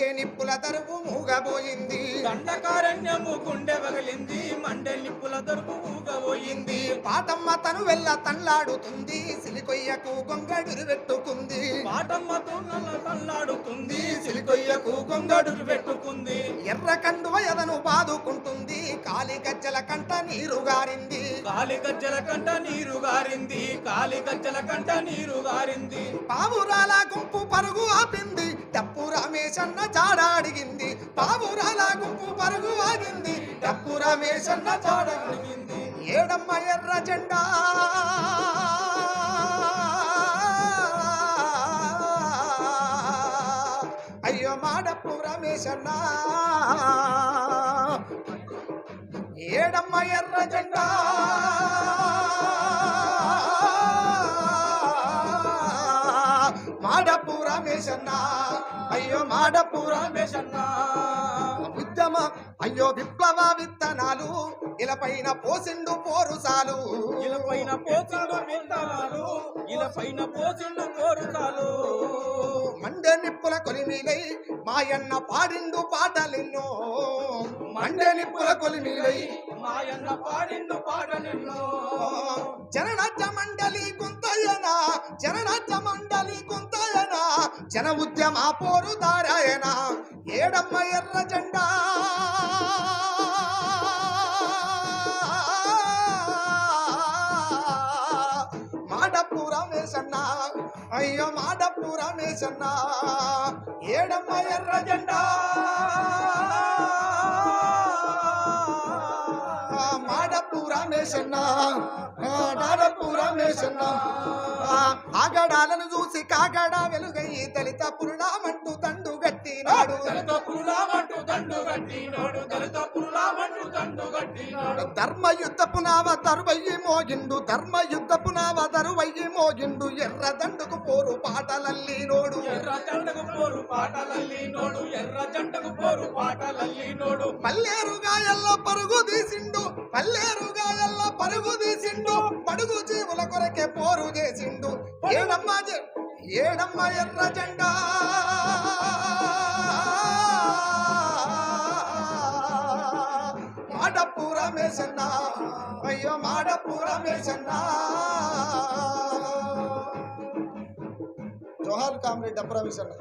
Monday నిప్పుల తరుపు మూగబోయింది. దండకారణ్యము గుండె వగిలింది మండె నిప్పుల దొరుకు ఊగబోయింది పాటమ్మ తను వెళ్ళ తన్లాడుతుంది సిలికొయ్యకు గొంగడురు పెట్టుకుంది. పాటమ్మ తూనల తల్లాడుతుంది సిలికొయ్యకు గొంగడురు పెట్టుకుంది. ఎర్ర కండువ ఎదను బాదుకుంటుంది కాలి గజ్జల కంట నీరు గారింది. కాలి గజ్జల కంట నీరు గారింది కాలి గజ్జల కంట నీరు గారింది. పావురాల గుంపు పరుగు ఆపింది డప్పు రమేశన్న జాడ అడిగింది పావురాల గుంపు పరుగు ఆగింది డప్పు రమేశన్న జాడ అడిగింది ఏడమ్మ ఎర్ర జెండా. అయ్యో మాడప్పు రమేశన్న. ఏడమ్మ ఎర్ర జెండా. రమేశన్న అయ్యో రమేశన్న ఉద్యమ అయ్యో విప్లవ విత్తనాలు. ఇలపైన పోసిండు పోరుసాలు ఇలా పైన పోచుండు విత్తనాలు. ఇలా పైన పోచుండు కోరుతాలు మండే నిప్పుల కొలిమిలై మాయన్న పాడిండు పాటలెన్నో. మండే నిప్పుల కొలిమిలై మాయన్న పాడిండు పాడనెన్నో జననాట్య మండలి గుంతయన జననాట్య జన ఉద్యమ పోరు దారాయణ ఏడమ్మ ఎర్ర జెండా. మాడప్పు రమేశన్న అయ్యో మాడప్పు రమేశన్న ఏడమ్మ ఎర్ర జెండా. మాడప్పు రమేశన్న మాడప్పు రమేశన్న ఆగడాలను చూసి కాగడా వెలుగయ్యి. దళిత పురుణామంటూ దండు గట్టినాడు దళిత పురులామంటూ దండు కట్టినాడు దళిత పురులామంటూ దండు కట్టినాడు ధర్మ యుద్ధపు నావ తరువయ్యి మోగిండు ధర్మ యుద్ధపు నావ తరువయ్యి మోగిండు ఎర్ర దండుకు పోరు పాటలల్లి నోడు. ఎర్ర జంటకు పోరు పాటలల్లి నోడు ఎర్ర జంటకు పోరు పాటలల్లి నోడు. పల్లేరు గాయల్లో పరుగు తీసిండు పల్లేరు గాయల్లో పరుగు తీసిండు పడుగు జీవుల కొరకే పోరు చేసిండు. ఏడమ్మ ఏడమ్మ ఎర్ర జెండా. మాడప్పు రమేశన్న అయ్యో మాడప్పు రమేశన్న జోహార్ కామ్రేడ్ డప్పు రమేశన్న